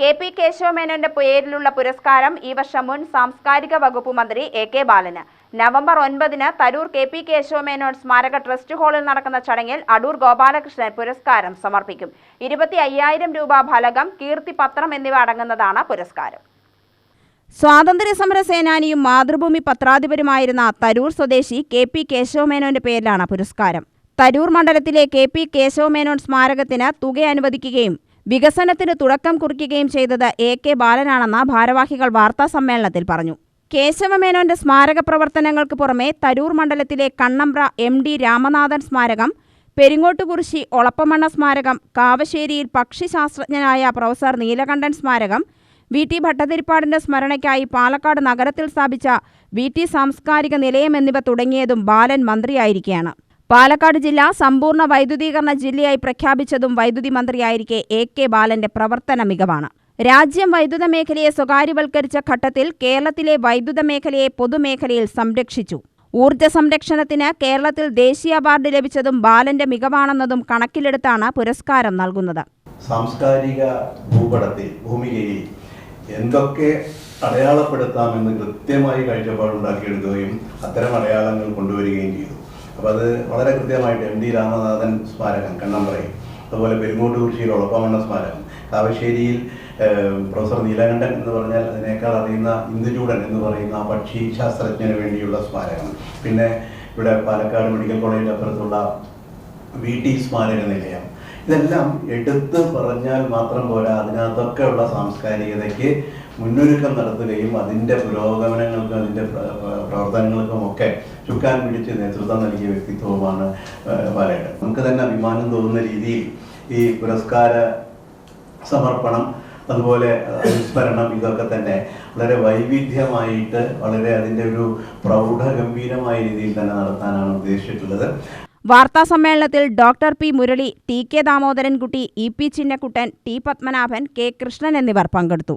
K P കേശവമേനോന്റെ പേരിലുള്ള പുരസ്കാരം ഈ വർഷം മുൻ സാംസ്കാരിക വകുപ്പ് മന്ത്രി എ കെ ബാലന്. നവംബർ ഒൻപതിന് തരൂർ കെ പി കേശവമേനോൻ സ്മാരക ട്രസ്റ്റ് ഹാളിൽ നടക്കുന്ന ചടങ്ങിൽ അടൂർ ഗോപാലകൃഷ്ണൻ പുരസ്കാരം സമർപ്പിക്കും. ഇരുപത്തി അയ്യായിരം രൂപ ഫലകം കീർത്തിപത്രം എന്നിവ അടങ്ങുന്നതാണ് പുരസ്കാരം. സ്വാതന്ത്ര്യ സമര സേനാനിയും മാതൃഭൂമി പത്രാധിപരുമായിരുന്ന തരൂർ സ്വദേശി കെ പി കേശവമേനോന്റെ പേരിലാണ് പുരസ്കാരം. തരൂർ മണ്ഡലത്തിലെ കെ പി കേശവമേനോൻ സ്മാരകത്തിന് തുക അനുവദിക്കുകയും വികസനത്തിന് തുടക്കം കുറിക്കുകയും ചെയ്തത് എ കെ ബാലനാണെന്ന് ഭാരവാഹികൾ വാർത്താസമ്മേളനത്തിൽ പറഞ്ഞു. കേശവമേനോന്റെ സ്മാരക പ്രവർത്തനങ്ങൾക്ക് പുറമെ തരൂർ മണ്ഡലത്തിലെ കണ്ണമ്പ്ര എം ഡി രാമനാഥൻ സ്മാരകം പെരിങ്ങോട്ടുകുറിശി ഒളപ്പമണ്ണ സ്മാരകം കാവശ്ശേരിയിൽ പക്ഷിശാസ്ത്രജ്ഞനായ പ്രൊഫസർ നീലകണ്ഠൻ സ്മാരകം വി ടി ഭട്ടതിരിപ്പാടിന്റെ സ്മരണയ്ക്കായി പാലക്കാട് നഗരത്തിൽ സ്ഥാപിച്ച വി ടി സാംസ്കാരിക നിലയം എന്നിവ തുടങ്ങിയതും ബാലൻ മന്ത്രിയായിരിക്കെയാണ്. പാലക്കാട് ജില്ല സമ്പൂർണ വൈദ്യുതീകരണ ജില്ലയായി പ്രഖ്യാപിച്ചതും വൈദ്യുതി മന്ത്രിയായിരിക്കെ എ കെ ബാലന്റെ പ്രവർത്തന മികവാണ്. രാജ്യം വൈദ്യുത മേഖലയെ സ്വകാര്യവൽക്കരിച്ച ഘട്ടത്തിൽ കേരളത്തിലെ വൈദ്യുത മേഖലയെ പൊതുമേഖലയിൽ സംരക്ഷിച്ചു. ഊർജ സംരക്ഷണത്തിന് കേരളത്തിൽ ദേശീയ അവാർഡ് ലഭിച്ചതും ബാലന്റെ മികവാണെന്നതും കണക്കിലെടുത്താണ് പുരസ്കാരം നൽകുന്നത്. സാംസ്കാരിക ഭൂപടത്തിൽ ഭൂമികയിൽ എന്തൊക്കെ അടയാളപ്പെടുത്താമെന്ന് കൃത്യമായി കാഴ്ചപ്പാടുണ്ടാക്കിയെടുക്കുകയും അത്തരം അടയാളങ്ങൾ കൊണ്ടുവരികയും അപ്പോൾ അത് വളരെ കൃത്യമായിട്ട് എം ഡി രാമനാഥൻ സ്മാരകം കണ്ണമ്പറയിൽ അതുപോലെ പെരുങ്ങോട്ടുകുറിശിയിൽ ഒളപ്പമണ്ണ സ്മാരകം. കാവശ്ശേരിയിൽ പ്രൊഫസർ നീലകണ്ഠൻ എന്ന് പറഞ്ഞാൽ അതിനേക്കാൾ അറിയുന്ന ഇന്ദുചൂടൻ എന്ന് പറയുന്ന പക്ഷി ശാസ്ത്രജ്ഞന് വേണ്ടിയുള്ള സ്മാരകം. പിന്നെ ഇവിടെ പാലക്കാട് മെഡിക്കൽ കോളേജിന്റെ അപ്പുറത്തുള്ള വി ടി സ്മാരക നിലയം. ഇതെല്ലാം എടുത്ത് പറഞ്ഞാൽ മാത്രം പോരാ അതിനകത്തൊക്കെ ഉള്ള സാംസ്കാരികതയ്ക്ക് മുന്നൊരുക്കം നടത്തുകയും അതിന്റെ പുരോഗമനങ്ങൾക്കും അതിന്റെ പ്ര- പ്ര- പ്രവർത്തനങ്ങൾക്കും ഒക്കെ ചുക്കാൻ പിടിച്ച് നേതൃത്വം നൽകിയ വ്യക്തിത്വമാണ് ബാലേട്ടൻ നമുക്ക് തന്നെ അഭിമാനം തോന്നുന്ന രീതിയിൽ ഈ പുരസ്കാര സമർപ്പണം അതുപോലെ അനുസ്മരണം ഇതൊക്കെ തന്നെ വളരെ വൈവിധ്യമായിട്ട് വളരെ അതിന്റെ ഒരു പ്രൗഢഗംഭീരമായ രീതിയിൽ തന്നെ നടത്താനാണ് ഉദ്ദേശിച്ചിട്ടുള്ളത്. വാർത്താ സമ്മേളനത്തിൽ doctor P Murali T K Damodarankutty E P Chinnakkuttan T Padmanabhan K Krishnan എന്നിവർ പങ്കെടുത്തു.